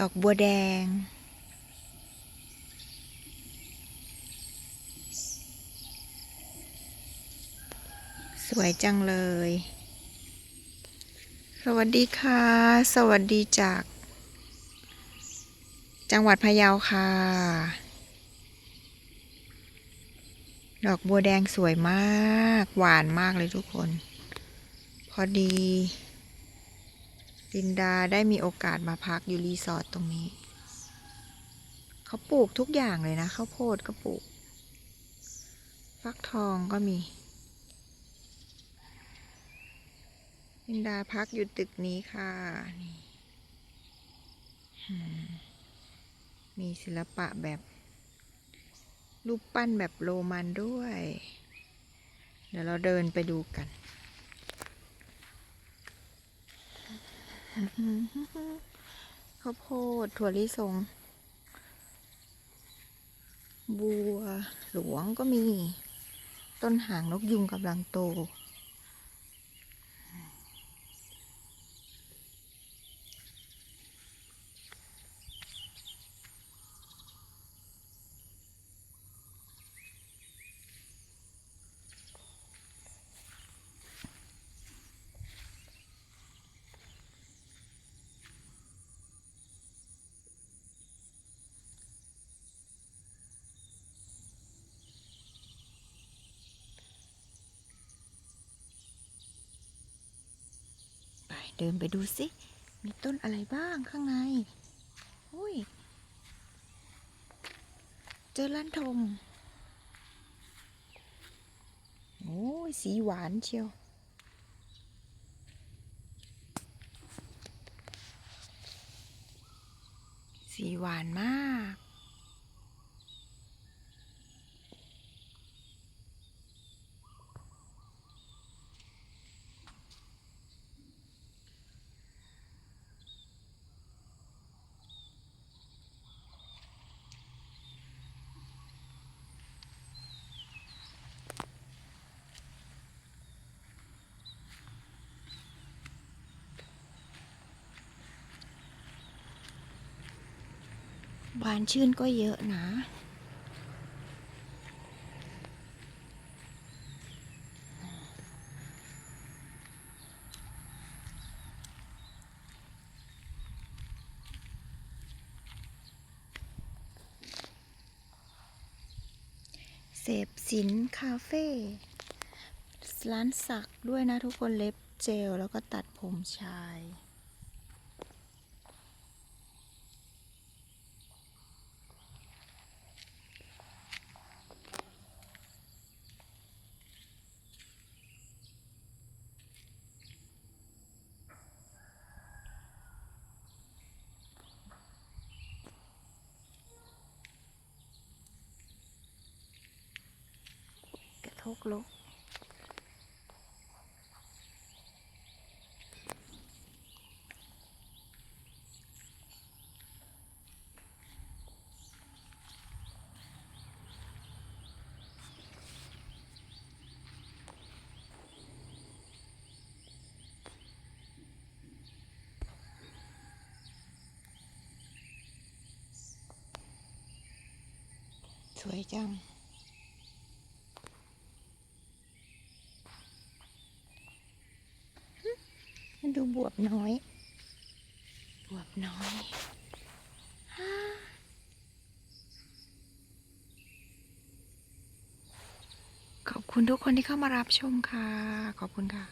ดอกบัวแดง สวยจังเลย สวัสดีค่ะ สวัสดีจาก จังหวัดพะเยาค่ะ ดอกบัวแดงสวยมาก หวานมากเลยทุกคน พอดี ลินดาได้มีโอกาสมาพักอยู่รีสอร์ทตรงนี้ เขาปลูกทุกอย่างเลยนะข้าวโพดก็ปลูก ฟักทองก็มี ลินดาพักอยู่ตึกนี้ค่ะนี่มีศิลปะแบบรูปปั้นแบบโรมันด้วย เดี๋ยวเราเดินไปดูกัน ข้าวโพดถั่วลิสง บัวหลวงก็มี ต้นหางนกยุงกำลังโต ไปเดินไปดูสิมีต้นอะไรบ้างข้างในอุ้ย เจอล้านทม โอ้ย สีหวานเชียว สีหวานมาก หวานชื่นก็เยอะนะ เสพสินคาเฟ่ ร้านสักด้วยนะทุกคนเล็บเจลแล้วก็ตัดผมชาย กระทกลก สวยจัง มัน ดูบวบน้อย บวบน้อยขอบคุณทุกคนที่เข้ามารับชมค่ะ ขอบคุณค่ะ